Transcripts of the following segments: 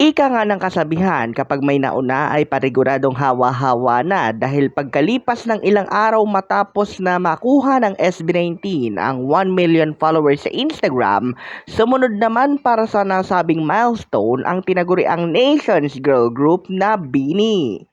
Ika nga ng kasabihan kapag may nauna ay pariguradong hawa-hawa na dahil pagkalipas ng ilang araw matapos na makuha ng SB19 ang 1 million followers sa Instagram, sumunod naman para sa nasabing milestone ang tinaguriang Nations Girl Group na Bini.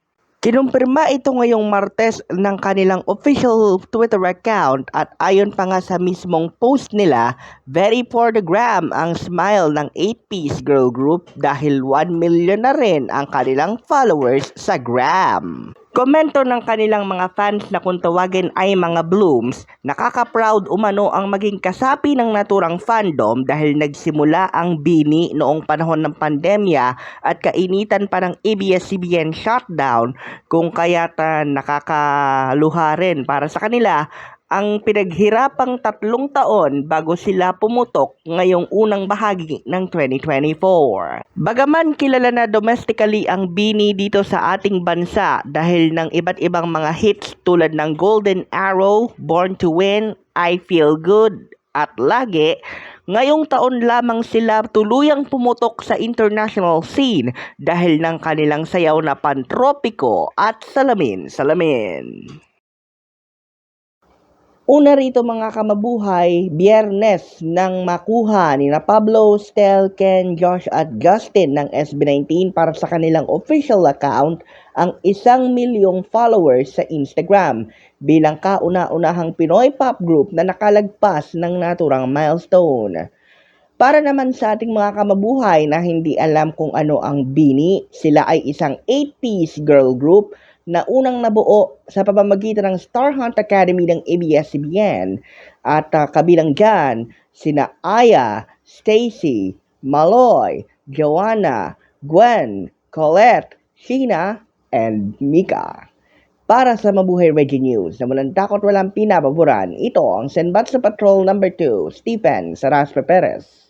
Kinumpirma ito ngayong Martes ng kanilang official Twitter account at ayon pa nga sa mismong post nila, very for the gram ang smile ng 8-piece girl group dahil 1 million na rin ang kanilang followers sa gram. Komento ng kanilang mga fans na kung tawagin ay mga blooms, nakaka-proud umano ang maging kasapi ng naturang fandom dahil nagsimula ang bini noong panahon ng pandemya at kainitan pa ng ABS-CBN shutdown kung kaya't ah, nakakaluha rin para sa kanila ang pinaghirapang tatlong taon bago sila pumutok ngayong unang bahagi ng 2024. Bagaman kilala na domestically ang Bini dito sa ating bansa dahil ng iba't ibang mga hits tulad ng Golden Arrow, Born to Win, I Feel Good, at Lagi, ngayong taon lamang sila tuluyang pumutok sa international scene dahil ng kanilang sayaw na pantropiko at salamin-salamin. Una rito mga kamabuhay, biyernes nang makuha ni na Pablo, Stel, Ken, Josh at Justin ng SB19 para sa kanilang official account ang isang milyong followers sa Instagram bilang kauna-unahang Pinoy pop group na nakalagpas ng naturang milestone. Para naman sa ating mga kamabuhay na hindi alam kung ano ang Bini, sila ay isang 8-piece girl group na unang nabuo sa pamamagitan ng Star Hunt Academy ng ABS-CBN at ah, kabilang dyan sina Aya, Stacy, Maloy, Joanna, Gwen, Colette, Sheena, and Mika. Para sa Mabuhay Reggie News na walang takot walang pinababoran, ito ang Senbat sa Patrol number 2, Stephen Saraspe Perez.